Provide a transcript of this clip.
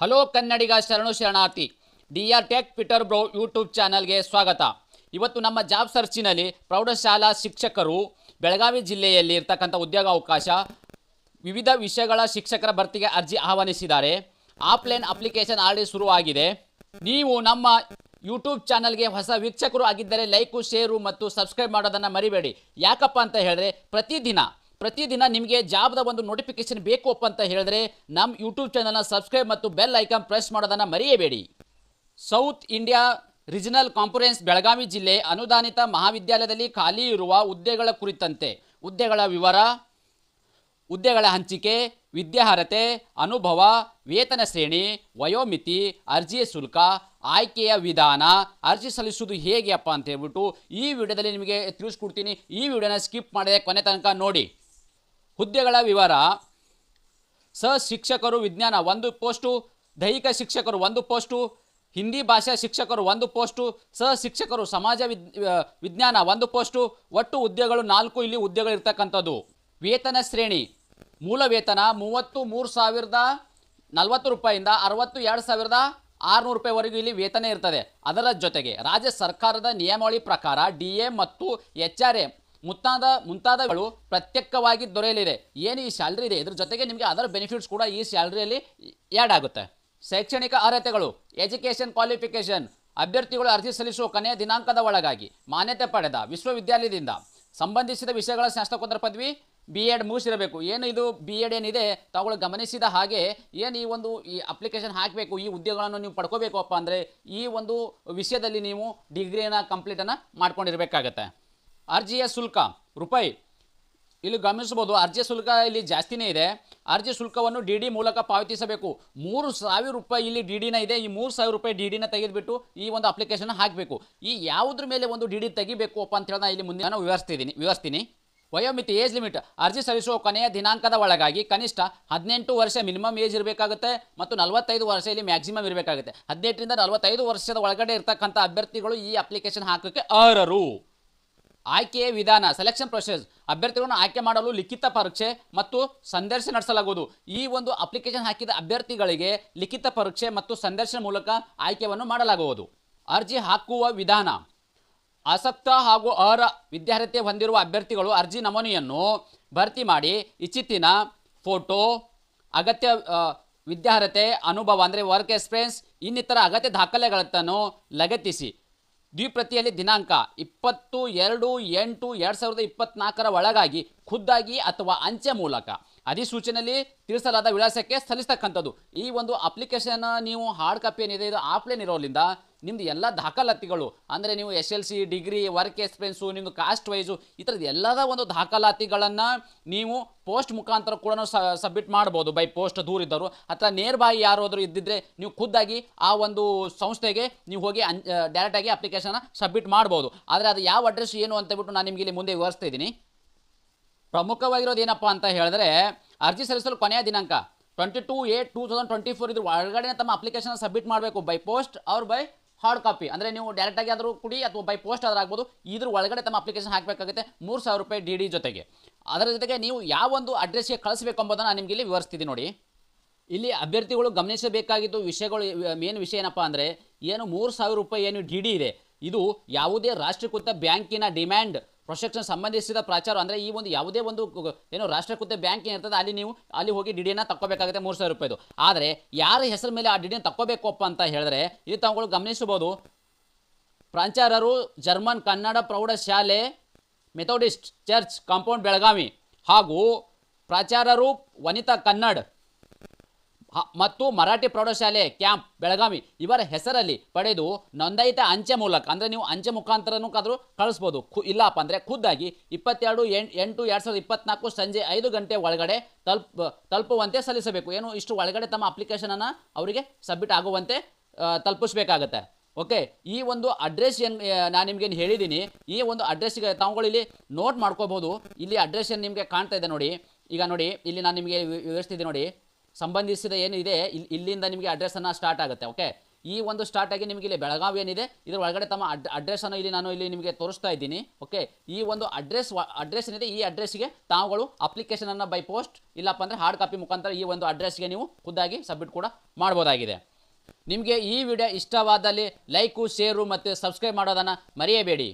Hello Kannadiga ಶರಣು ಶರಣಾರ್ಥಿ. D R tech ಪಿಟರ್ ಬ್ರೋ ಯೂಟ್ಯೂಬ್ ಚಾನಲ್ಗೆ ಸ್ವಾಗತ. ಇವತ್ತು ನಮ್ಮ ಜಾಬ್ ಸರ್ಚಿನಲ್ಲಿ ಪ್ರೌಢಶಾಲಾ ಶಿಕ್ಷಕರು ಬೆಳಗಾವಿ ಜಿಲ್ಲೆಯಲ್ಲಿ ಇರ್ತಕ್ಕಂಥ ಉದ್ಯೋಗಾವಕಾಶ, ವಿವಿಧ ವಿಷಯಗಳ ಶಿಕ್ಷಕರ ಭರ್ತಿಗೆ ಅರ್ಜಿ ಆಹ್ವಾನಿಸಿದ್ದಾರೆ. ಆಫ್ಲೈನ್ ಅಪ್ಲಿಕೇಶನ್ ಆಲ್ರೆಡಿ ಶುರುವಾಗಿದೆ. ನೀವು ನಮ್ಮ ಯೂಟ್ಯೂಬ್ ಚಾನಲ್ಗೆ ಹೊಸ ವೀಕ್ಷಕರು ಆಗಿದ್ದರೆ ಲೈಕು, ಶೇರು ಮತ್ತು ಸಬ್ಸ್ಕ್ರೈಬ್ ಮಾಡೋದನ್ನು ಮರಿಬೇಡಿ. ಯಾಕಪ್ಪ ಅಂತ ಹೇಳಿದ್ರೆ ಪ್ರತಿದಿನ ಪ್ರತಿದಿನ ನಿಮಗೆ ಜಾಬ್ದ ಒಂದು ನೋಟಿಫಿಕೇಶನ್ ಬೇಕು ಅಪ್ಪ ಅಂತ ಹೇಳಿದ್ರೆ ನಮ್ಮ ಯೂಟ್ಯೂಬ್ ಚಾನಲ್ನ ಸಬ್ಸ್ಕ್ರೈಬ್ ಮತ್ತು ಬೆಲ್ ಐಕಾನ್ ಪ್ರೆಸ್ ಮಾಡೋದನ್ನು ಮರೆಯಬೇಡಿ. South India regional conference Belagavi ಜಿಲ್ಲೆ ಅನುದಾನಿತ ಮಹಾವಿದ್ಯಾಲಯದಲ್ಲಿ ಖಾಲಿ ಇರುವ ಹುದ್ದೆಗಳ ಕುರಿತಂತೆ ಹುದ್ದೆಗಳ ವಿವರ, ಹುದ್ದೆಗಳ ಹಂಚಿಕೆ ವಿದ್ಯಾರ್ಹತೆ ಅನುಭವ, ವೇತನ ಶ್ರೇಣಿ, ವಯೋಮಿತಿ, ಅರ್ಜಿಯ ಶುಲ್ಕ, ಆಯ್ಕೆಯ ವಿಧಾನ, ಅರ್ಜಿ ಸಲ್ಲಿಸುವುದು ಹೇಗೆ ಅಪ್ಪ ಅಂತ ಹೇಳ್ಬಿಟ್ಟು ಈ ವಿಡಿಯೋದಲ್ಲಿ ನಿಮಗೆ ತಿಳಿಸ್ಕೊಡ್ತೀನಿ. ಈ ವಿಡಿಯೋನ ಸ್ಕಿಪ್ ಮಾಡದೆ ಕೊನೆ ತನಕ ನೋಡಿ. ಹುದ್ದೆಗಳ ವಿವರ. ಸ ಶಿಕ್ಷಕರು ವಿಜ್ಞಾನ ಒಂದು ಪೋಸ್ಟು, ದೈಹಿಕ ಶಿಕ್ಷಕರು ಒಂದು ಪೋಸ್ಟು, ಹಿಂದಿ ಭಾಷಾ ಶಿಕ್ಷಕರು ಒಂದು ಪೋಸ್ಟು ಸಹ ಶಿಕ್ಷಕರು ಸಮಾಜ ವಿಜ್ಞಾನ ಒಂದು ಪೋಸ್ಟು, ಒಟ್ಟು ಹುದ್ದೆಗಳು ನಾಲ್ಕು, ಇಲ್ಲಿ ಹುದ್ದೆಗಳು ಇರ್ತಕ್ಕಂಥದ್ದು ವೇತನ ಶ್ರೇಣಿ. ಮೂಲ ವೇತನ ಮೂವತ್ತು ಮೂರು ಸಾವಿರದ ನಲವತ್ತು ರೂಪಾಯಿಂದ ಅರವತ್ತು ಎರಡು ಸಾವಿರದ ಆರುನೂರು ರೂಪಾಯಿವರೆಗೂ ಇಲ್ಲಿ ವೇತನ ಇರ್ತದೆ. ಅದರ ಜೊತೆಗೆ ರಾಜ್ಯ ಸರ್ಕಾರದ ನಿಯಮಾವಳಿ ಪ್ರಕಾರ ಡಿ ಎ ಮತ್ತು ಎಚ್ ಆರ್ ಎ ಮುಂತಾದ ಮುಂತಾದಗಳು ಪ್ರತ್ಯೇಕವಾಗಿ ದೊರೆಯಲಿದೆ. ಏನು ಈ ಸ್ಯಾಲ್ರಿ ಇದೆ? ಇದ್ರ ಜೊತೆಗೆ ನಿಮಗೆ ಅದರ ಬೆನಿಫಿಟ್ಸ್ ಕೂಡ ಈ ಸ್ಯಾಲ್ರಿಯಲ್ಲಿ ಆ್ಯಡ್ ಆಗುತ್ತೆ. ಶೈಕ್ಷಣಿಕ ಅರ್ಹತೆಗಳು ಎಜುಕೇಷನ್ ಕ್ವಾಲಿಫಿಕೇಷನ್ ಅಭ್ಯರ್ಥಿಗಳು ಅರ್ಜಿ ಸಲ್ಲಿಸುವ ಕೊನೆಯ ದಿನಾಂಕದ ಒಳಗಾಗಿ ಮಾನ್ಯತೆ ಪಡೆದ ವಿಶ್ವವಿದ್ಯಾಲಯದಿಂದ ಸಂಬಂಧಿಸಿದ ವಿಷಯಗಳ ಸ್ನಾತಕೋತ್ತರ ಪದವಿ ಬಿ ಎಡ್ ಮುಗಿಸಿರಬೇಕು. ಏನು ಇದು ಬಿ ಎಡ್ ಏನಿದೆ? ತಾವುಗಳು ಗಮನಿಸಿದ ಹಾಗೆ ಏನು ಈ ಒಂದು ಈ ಅಪ್ಲಿಕೇಶನ್ ಹಾಕಬೇಕು, ಈ ಉದ್ಯೋಗಗಳನ್ನು ನೀವು ಪಡ್ಕೋಬೇಕಪ್ಪ ಅಂದರೆ ಈ ಒಂದು ವಿಷಯದಲ್ಲಿ ನೀವು ಡಿಗ್ರಿಯನ್ನು ಕಂಪ್ಲೀಟನ್ನು ಮಾಡ್ಕೊಂಡಿರಬೇಕಾಗತ್ತೆ. ಅರ್ಜಿಯ ಶುಲ್ಕ ರೂಪಾಯಿ. ಇಲ್ಲಿ ಗಮನಿಸಬಹುದು ಅರ್ಜಿ ಶುಲ್ಕ ಇಲ್ಲಿ ಜಾಸ್ತಿನೇ ಇದೆ. ಅರ್ಜಿ ಶುಲ್ಕವನ್ನು ಡಿ ಡಿ ಮೂಲಕ ಪಾವತಿಸಬೇಕು. ಮೂರು ಸಾವಿರ ರೂಪಾಯಿ ಇಲ್ಲಿ ಡಿ ಡಿನ ಇದೆ. ಈ ಮೂರು ಸಾವಿರ ರೂಪಾಯಿ ಡಿ ಡಿನ ತೆಗೆದುಬಿಟ್ಟು ಈ ಒಂದು ಅಪ್ಲಿಕೇಶನ್ ಹಾಕಬೇಕು. ಈ ಯಾವುದ್ರ ಮೇಲೆ ಒಂದು ಡಿ ಡಿ ತೆಗಿಬೇಕು ಅಪ್ಪ ಅಂತ ಹೇಳಿ ನಾನು ಇಲ್ಲಿ ಮುಂದೆ ನಾನು ವಿವರಿಸ್ತಿದ್ದೀನಿ, ವಿವರಿಸ್ತೀನಿ. ವಯೋಮಿತಿ ಏಜ್ ಲಿಮಿಟ್. ಅರ್ಜಿ ಸಲ್ಲಿಸುವ ಕೊನೆಯ ದಿನಾಂಕದ ಒಳಗಾಗಿ ಕನಿಷ್ಠ ಹದಿನೆಂಟು ವರ್ಷ ಮಿನಿಮಮ್ ಏಜ್ ಇರಬೇಕಾಗುತ್ತೆ ಮತ್ತು ನಲವತ್ತೈದು ವರ್ಷ ಇಲ್ಲಿ ಮ್ಯಾಕ್ಸಿಮಮ್ ಇರಬೇಕಾಗುತ್ತೆ. ಹದಿನೆಂಟರಿಂದ ನಲವತ್ತೈದು ವರ್ಷದ ಒಳಗಡೆ ಇರ್ತಕ್ಕಂಥ ಅಭ್ಯರ್ಥಿಗಳು ಈ ಅಪ್ಲಿಕೇಶನ್ ಹಾಕೋಕ್ಕೆ ಅರ್ಹರು. ಆಯ್ಕೆಯ ವಿಧಾನ ಸೆಲೆಕ್ಷನ್ ಪ್ರೊಸೆಸ್ ಅಭ್ಯರ್ಥಿಗಳನ್ನು ಆಯ್ಕೆ ಮಾಡಲು ಲಿಖಿತ ಪರೀಕ್ಷೆ ಮತ್ತು ಸಂದರ್ಶನ ನಡೆಸಲಾಗುವುದು. ಈ ಒಂದು ಅಪ್ಲಿಕೇಶನ್ ಹಾಕಿದ ಅಭ್ಯರ್ಥಿಗಳಿಗೆ ಲಿಖಿತ ಪರೀಕ್ಷೆ ಮತ್ತು ಸಂದರ್ಶನ ಮೂಲಕ ಆಯ್ಕೆಯನ್ನು ಮಾಡಲಾಗುವುದು. ಅರ್ಜಿ ಹಾಕುವ ವಿಧಾನ. ಆಸಕ್ತ ಹಾಗೂ ಅರ್ಹ ವಿದ್ಯಾರ್ಹತೆ ಹೊಂದಿರುವ ಅಭ್ಯರ್ಥಿಗಳು ಅರ್ಜಿ ನಮೂನೆಯನ್ನು ಭರ್ತಿ ಮಾಡಿ ಇಚ್ಛಿತ್ತಿನ ಫೋಟೋ, ಅಗತ್ಯ ವಿದ್ಯಾರ್ಹತೆ, ಅನುಭವ, ಅಂದರೆ ವರ್ಕ್ ಎಕ್ಸ್ಪೀರಿಯನ್ಸ್ ಇನ್ನಿತರ ಅಗತ್ಯ ದಾಖಲೆಗಳನ್ನು ಲಗತ್ತಿಸಿ. ದ್ವಿಪ್ರತಿಯಲ್ಲಿ ದಿನಾಂಕ ಇಪ್ಪತ್ತು, ಎರಡು, ಎಂಟು, ಎರಡು ಸಾವಿರದ ಇಪ್ಪತ್ನಾಲ್ಕರ ಒಳಗಾಗಿ ಖುದ್ದಾಗಿ ಅಥವಾ ಅಂಚೆ ಮೂಲಕ ಅಧಿಸೂಚನೆಯಲ್ಲಿ ತಿಳಿಸಲಾದ ವಿಳಾಸಕ್ಕೆ ಸಲ್ಲಿಸ್ತಕ್ಕಂಥದ್ದು. ಈ ಒಂದು ಅಪ್ಲಿಕೇಶನ್ ನೀವು ಹಾರ್ಡ್ ಕಾಪಿ ಏನಿದೆ, ಇದು ಆಫ್ಲೈನ್ ಇರೋದ್ರಿಂದ ನಿಮ್ಮದು ಎಲ್ಲ ದಾಖಲಾತಿಗಳು, ಅಂದರೆ ನೀವು S L C degree, work experience ನಿಮ್ಮದು ಕಾಸ್ಟ್ ವೈಸು, ಈ ಥರದ್ದು ಎಲ್ಲದ ಒಂದು ದಾಖಲಾತಿಗಳನ್ನು ನೀವು ಪೋಸ್ಟ್ ಮುಖಾಂತರ ಕೂಡ ಸಬ್ಮಿಟ್ ಮಾಡ್ಬೋದು, ಬೈ ಪೋಸ್ಟ್ ದೂರ ಇದ್ದರು ಅಥವಾ ಬಾಯಿ ಯಾರಾದರೂ ಇದ್ದಿದ್ರೆ ನೀವು ಖುದ್ದಾಗಿ ಆ ಒಂದು ಸಂಸ್ಥೆಗೆ ನೀವು ಹೋಗಿ ಅನ್ ಡೈರೆಕ್ಟಾಗಿ ಅಪ್ಲಿಕೇಶನ್ ಸಬ್ಮಿಟ್ ಮಾಡ್ಬೋದು. ಆದರೆ ಅದು ಯಾವ ಅಡ್ರೆಸ್ ಏನು ಅಂತ ಬಿಟ್ಟು ನಾನು ನಿಮಗೆ ಇಲ್ಲಿ ಮುಂದೆ ವಿವರಿಸ್ತಾ ಇದ್ದೀನಿ. ಪ್ರಮುಖವಾಗಿರೋದು ಏನಪ್ಪ ಅಂತ ಹೇಳಿದ್ರೆ, ಅರ್ಜಿ ಸಲ್ಲಿಸಲು ಕೊನೆಯ ದಿನಾಂಕ twenty two eight two thousand twenty four ಇದ್ರ ಒಳಗಡೆ ತಮ್ಮ ಅಪ್ಲಿಕೇಶನ್ ಸಬ್ಮಿಟ್ ಮಾಡಬೇಕು, ಬೈ ಪೋಸ್ಟ್, ಅವ್ರ ಬೈ ಹಾರ್ಡ್ ಕಾಪಿ ಅಂದರೆ ನೀವು ಡೈರೆಕ್ಟಾಗಿ ಆದರೂ ಕೊಡಿ ಅಥವಾ ಬೈ ಪೋಸ್ಟ್ ಆದರೂ ಆಗ್ಬೋದು. ಇದ್ರ ಒಳಗಡೆ ತಮ್ಮ ಅಪ್ಲಿಕೇಶನ್ ಹಾಕಬೇಕಾಗುತ್ತೆ ಮೂರು ಸಾವಿರ ರೂಪಾಯಿ ಡಿ ಡಿ ಜೊತೆಗೆ. ಅದರ ಜೊತೆಗೆ ನೀವು ಯಾವ ಒಂದು ಅಡ್ರೆಸ್ಗೆ ಕಳಿಸಬೇಕು ಎಂಬುದನ್ನು ನಾನು ನಿಮಗೆ ಇಲ್ಲಿ ವಿವರಿಸ್ತೀನಿ ನೋಡಿ. ಇಲ್ಲಿ ಅಭ್ಯರ್ಥಿಗಳು ಗಮನಿಸಬೇಕಾಗಿದ್ದು ವಿಷಯಗಳು ಮೇನ್ ವಿಷಯ ಏನಪ್ಪ ಅಂದರೆ ಏನು ಮೂರು ಸಾವಿರ ರೂಪಾಯಿ ಏನು ಡಿ ಡಿ ಇದೆ. ಇದು ಯಾವುದೇ ರಾಷ್ಟ್ರೀಕೃತ ಬ್ಯಾಂಕಿನ ಡಿಮ್ಯಾಂಡ್ ಪ್ರೊಸೆಕ್ಷನ್ ಸಂಬಂಧಿಸಿದ ಪ್ರಚಾರ ಅಂದರೆ ಈ ಒಂದು ಯಾವುದೇ ಒಂದು ಏನು ರಾಷ್ಟ್ರಕೃತ ಬ್ಯಾಂಕ್ ಏನಿರ್ತದೆ, ಅಲ್ಲಿ ನೀವು ಅಲ್ಲಿ ಹೋಗಿ ಡಿಡಿಯನ್ನು ತಕ್ಕೋಬೇಕಾಗುತ್ತೆ ಮೂರು ಸಾವಿರ ರೂಪಾಯಿದು. ಆದರೆ ಯಾರ ಹೆಸರ ಮೇಲೆ ಆ ಡಿಡಿಯನ್ನು ತಕ್ಕೋಬೇಕಪ್ಪ ಅಂತ ಹೇಳಿದ್ರೆ ಇದು ತಾವುಗಳು ಗಮನಿಸಬಹುದು. ಪ್ರಾಂಚಾರ್ಯರು ಜರ್ಮನ್ ಕನ್ನಡ ಪ್ರೌಢಶಾಲೆ ಮೆಥೋಡಿಸ್ಟ್ ಚರ್ಚ್ ಕಾಂಪೌಂಡ್ ಬೆಳಗಾವಿ ಹಾಗೂ ಪ್ರಾಚಾರ್ಯರು ವನಿತಾ ಕನ್ನಡ್. ಮತ್ತು ಮರಾಠಿ ಪ್ರೌಢಶಾಲೆ, ಕ್ಯಾಂಪ್, ಬೆಳಗಾವಿ ಇವರ ಹೆಸರಲ್ಲಿ ಪಡೆದು ನೋಂದಾಯಿತ ಅಂಚೆ ಮೂಲಕ, ಅಂದರೆ ನೀವು ಅಂಚೆ ಮುಖಾಂತರನೂ ಆದರೂ ಕಳಿಸ್ಬೋದು. ಖು, ಇಲ್ಲಪ್ಪ ಅಂದರೆ ಖುದ್ದಾಗಿ ಇಪ್ಪತ್ತೆರಡು ಎಂಟು ಎರಡು ಸಾವಿರದ ಇಪ್ಪತ್ನಾಲ್ಕು ಸಂಜೆ ಐದು ಗಂಟೆ ಒಳಗಡೆ ತಲುಪ, ತಲುಪುವಂತೆ ಸಲ್ಲಿಸಬೇಕು. ಏನು, ಇಷ್ಟು ಒಳಗಡೆ ತಮ್ಮ ಅಪ್ಲಿಕೇಶನನ್ನು ಅವರಿಗೆ ಸಬ್ಮಿಟ್ ಆಗುವಂತೆ ತಲುಪಿಸ್ಬೇಕಾಗತ್ತೆ. ಓಕೆ ಈ ಒಂದು ಅಡ್ರೆಸ್ ಏನು ನಾನು ನಿಮಗೆ ಹೇಳಿದ್ದೀನಿ ಈ ಒಂದು ಅಡ್ರೆಸ್ಗೆ ತಾವುಗಳು ಇಲ್ಲಿ ನೋಟ್ ಮಾಡ್ಕೋಬೋದು. ಇಲ್ಲಿ ಅಡ್ರೆಸ್ ಏನು ನಿಮಗೆ ಕಾಣ್ತಾ ಇದೆ ನೋಡಿ. ಈಗ ನೋಡಿ, ಇಲ್ಲಿ ನಾನು ನಿಮಗೆ ವಿವರಿಸ್ತಿದ್ದೆ ನೋಡಿ. ಸಂಬಂಧಿಸಿದ ಏನು ಇದೆ ಇಲ್ಲಿ ಇಲ್ಲಿಂದ ನಿಮಗೆ ಅಡ್ರೆಸ್ಸನ್ನು ಸ್ಟಾರ್ಟ್ ಆಗುತ್ತೆ ಓಕೆ ಈ ಒಂದು ಸ್ಟಾರ್ಟ್ ಆಗಿ ನಿಮಗೆ ಇಲ್ಲಿ ಬೆಳಗಾವಿ ಏನಿದೆ, ಇದರ ಒಳಗಡೆ ತಮ್ಮ ಅಡ್ ಅಡ್ರೆಸ್ಸನ್ನು ಇಲ್ಲಿ ನಾನು ಇಲ್ಲಿ ನಿಮಗೆ ತೋರಿಸ್ತಾ ಇದ್ದೀನಿ ಓಕೆ ಈ ಒಂದು ಅಡ್ರೆಸ್ ಅಡ್ರೆಸ್ ಏನಿದೆ, ಈ ಅಡ್ರೆಸ್ಗೆ ತಾವುಗಳು ಅಪ್ಲಿಕೇಶನನ್ನು ಬೈ ಪೋಸ್ಟ್ ಇಲ್ಲಪ್ಪ ಅಂದರೆ ಹಾರ್ಡ್ ಕಾಪಿ ಮುಖಾಂತರ ಈ ಒಂದು ಅಡ್ರೆಸ್ಗೆ ನೀವು ಖುದ್ದಾಗಿ ಸಬ್ಮಿಟ್ ಕೂಡ ಮಾಡ್ಬೋದಾಗಿದೆ. ನಿಮಗೆ ಈ ವಿಡಿಯೋ ಇಷ್ಟವಾದಲ್ಲಿ ಲೈಕು ಶೇರು ಮತ್ತು ಸಬ್ಸ್ಕ್ರೈಬ್ ಮಾಡೋದನ್ನು ಮರೆಯಬೇಡಿ.